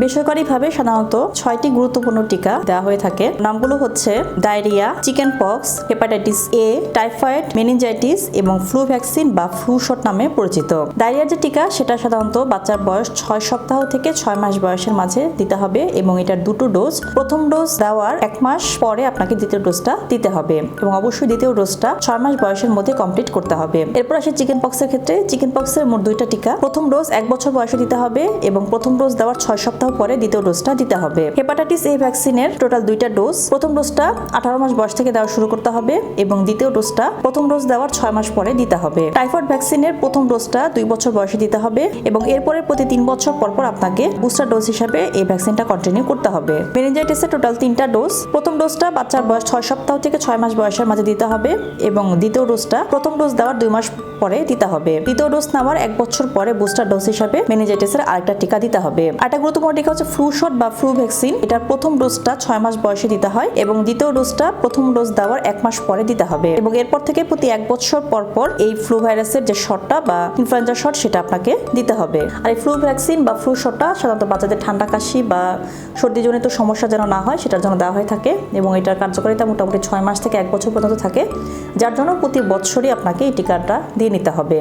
বেসরকারিভাবে সাধারণত ছয়টি গুরুত্বপূর্ণ টিকা দেওয়া হয়ে থাকে। নামগুলো হচ্ছে diarrhoea chicken pox hepatitis A, typhoid, meningitis এবং ফ্লু ভ্যাকসিন বা ফ্লু শট নামে পরিচিত। ডায়রিয়ার যে টিকা, সেটা সাধারণত বাচ্চার বয়স ছয় সপ্তাহ থেকে ছয় মাস বয়সের মাঝে দিতে হবে এবং এটার দুটো ডোজ। প্রথম ডোজ দেওয়ার এক মাস পরে আপনাকে দ্বিতীয় ডোজটা দিতে হবে এবং অবশ্যই দ্বিতীয় ডোজটা ছয় মাস বয়সের মধ্যে কমপ্লিট করতে হবে। এরপর আসে চিকেন পক্সের ক্ষেত্রে। চিকেন পক্সের মোট দুইটা টিকা। প্রথম ডোজ এক বছর বয়সে দিতে হবে এবং প্রথম ডোজ দেওয়ার ছয় সপ্তাহ পরে দ্বিতীয় ডোজটা দিতে হবে। হেপাটাইটিস এ ভ্যাকসিনের টোটাল দুইটা ডোজ। প্রথম ডোজটা আঠারো মাস বয়স থেকে দেওয়া শুরু করতে হবে এবং দ্বিতীয় ডোজটা প্রথম ডোজ দেওয়ার ছয় মাস পরে দিতে হবে। টাইফয়েড ভ্যাকসিনের প্রথম ডোজটা দুই বছর বয়সে দিতে হবে এবং এরপরে প্রতি তিন বছর পর পর আপনাকে বুস্টার ডোজ হিসাবে এই ভ্যাকসিনটা কন্টিনিউ করতে হবে। মেনিনজাইটিসের টোটাল তিনটা ডোজ। প্রথম ডোজটা বাচ্চার বয়স ছয় সপ্তাহ থেকে ছয় মাস বয়সের মাঝে দিতে হবে এবং দ্বিতীয় ডোজটা প্রথম ডোজ দেওয়ার দুই মাস পরে দিতে হবে। দ্বিতীয় ডোজ নেওয়ার এক বছর পরে বুস্টার ডোজ হিসাবে মেনিনজাইটিসের আরেকটা টিকা দিতে হবে। আরেকটা গুরুত্বপূর্ণ টিকা হচ্ছে ফ্লু শট বা ফ্লু ভ্যাকসিন এটার প্রথম ডোজটা ছয় মাস বয়সে দিতে হয় এবং দ্বিতীয় ডোজটা প্রথম ডোজ দেওয়ার এক মাস পরে দিতে হবে। এবং এরপর থেকে প্রতি এক বছর পর পর এই ফ্লু ভাইরাসের যে শটটা বা ইনফ্লুয়েঞ্জা শট সেটা আপনাকে দিতে হবে। আর এই ফ্লু ভ্যাকসিন বা ফ্লু শটটা সাধারণত বাচ্চাদের ঠান্ডা কাশি বা সর্দিজনিত সমস্যা যেন না হয়, সেটার জন্য দেওয়া হয়ে থাকে এবং এটার কার্যকারিতা মোটামুটি ছয় মাস থেকে এক বছর পর্যন্ত থাকে, যার জন্য প্রতি বছরই আপনাকে এই টিকাটা দিয়ে নিতে হবে।